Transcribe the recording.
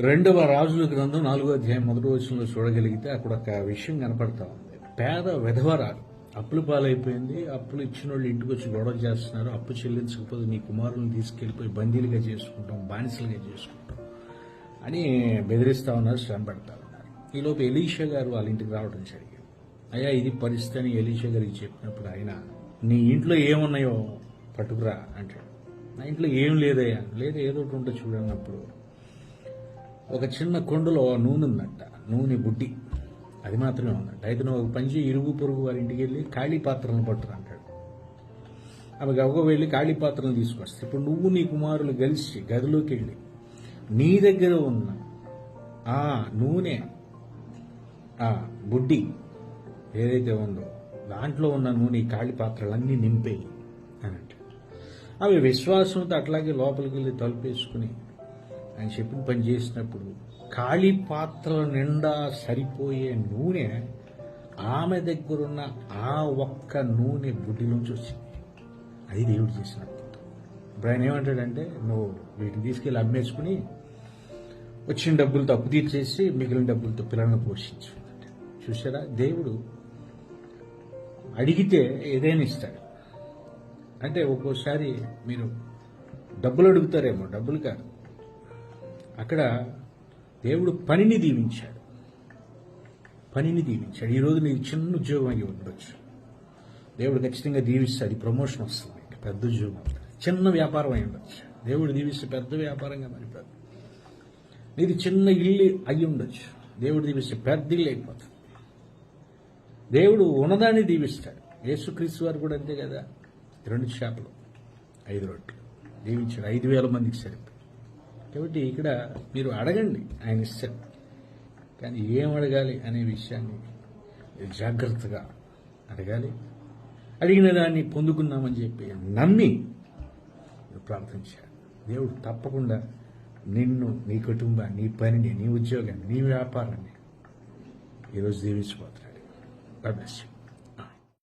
రెండవ రాజుల గ్రంథం నాలుగో అధ్యాయం మొదటి వచనంలో చూడగలిగితే అక్కడ ఒక విషయం కనపడతా ఉంది. పేద విధవరాలు అప్పులు పాలైపోయింది. అప్పులు ఇచ్చిన వాళ్ళు ఇంటికి వచ్చి గొడవ చేస్తున్నారు. అప్పు చెల్లించకపోతే నీ కుమారులను తీసుకెళ్ళిపోయి బందీలుగా చేసుకుంటాం బానిసలుగా చేసుకుంటాం అని బెదిరిస్తా ఉన్నారు శ్రమ పెడతా ఉన్నారు. ఈలోపు ఎలీషా గారు వాళ్ళ ఇంటికి రావడం జరిగింది. అయ్యా ఇది పరిస్థితి అని ఎలీషా గారికి చెప్పినప్పుడు ఆయన నీ ఇంట్లో ఏమున్నాయో పట్టుకురా అంటాడు. నా ఇంట్లో ఏం లేదయ్యా. లేదు ఏదో ఒకటి ఉంటే చూడన్నప్పుడు ఒక చిన్న కొండలో నూనె ఉందంట నూనె బుడ్డి. అది మాత్రమే ఉందంట. అయితే నువ్వు ఒక పంచి ఇరుగు పొరుగు వారి ఇంటికి వెళ్ళి ఖాళీ పాత్రలను పట్టురా అంటాడు. ఆమె గవ్వ వెళ్ళి ఖాళీ పాత్రలు తీసుకొస్తాయి ఇప్పుడు నువ్వు నీ కుమారులు కలిసి గదిలోకి వెళ్ళి నీ దగ్గర ఉన్న ఆ నూనె ఆ బుడ్డి ఏదైతే ఉందో దాంట్లో ఉన్న నూనె ఖాళీ పాత్రలన్నీ నింపేయి అని అంటాడు. అవి విశ్వాసంతో అట్లాగే లోపలికి వెళ్ళి తలుపేసుకుని ఆయన చెప్పిన పని చేసినప్పుడు ఖాళీ పాత్రల నిండా సరిపోయే నూనె ఆమె దగ్గరున్న ఆ ఒక్క నూనె బుడ్డిలోంచి వచ్చింది. అది దేవుడు చేసిన ఇప్పుడు ఆయన ఏమంటాడంటే నువ్వు వీటిని తీసుకెళ్ళి అమ్మేసుకుని వచ్చిన డబ్బులతో అప్పు తీర్చేసి మిగిలిన డబ్బులతో పిల్లలను పోషించు. చూసారా దేవుడు అడిగితే ఏదైనా ఇస్తాడు. అంటే ఒక్కోసారి మీరు డబ్బులు అడుగుతారేమో డబ్బులు కాదు. అక్కడ దేవుడు పనిని దీవించాడు. పనిని దీవించాడు. ఈరోజు నీకు చిన్న ఉద్యోగం అయ్యి ఉండొచ్చు. దేవుడు ఖచ్చితంగా దీవిస్తాడు. ప్రమోషన్ వస్తుంది. పెద్ద ఉద్యోగం. చిన్న వ్యాపారం అయి ఉండొచ్చు. దేవుడు దీవిస్తే పెద్ద వ్యాపారంగా మారిపోతుంది నీది చిన్న ఇల్లు అయి ఉండొచ్చు. దేవుడు దీవిస్తే పెద్ద ఇల్లు అయిపోతుంది దేవుడు ఉన్నదాన్ని దీవిస్తాడు. యేసుక్రీస్తు వారు కూడా అంతే కదా? రెండు చేపలు ఐదు రొట్టెలు. దీవించాడు. ఐదు వేల మందికి సరిపోయి కాబట్టి ఇక్కడ మీరు అడగండి ఆయన ఇష్టం కానీ ఏం అడగాలి అనే విషయాన్ని జాగ్రత్తగా అడగాలి. అడిగిన దాన్ని పొందుకున్నామని చెప్పి నమ్మి ప్రార్థన చేయాలి. దేవుడు తప్పకుండా నిన్ను నీ కుటుంబాన్ని నీ పనిని నీ ఉద్యోగాన్ని నీ వ్యాపారాన్ని ఈరోజు దీవించిపోతున్నాడు God.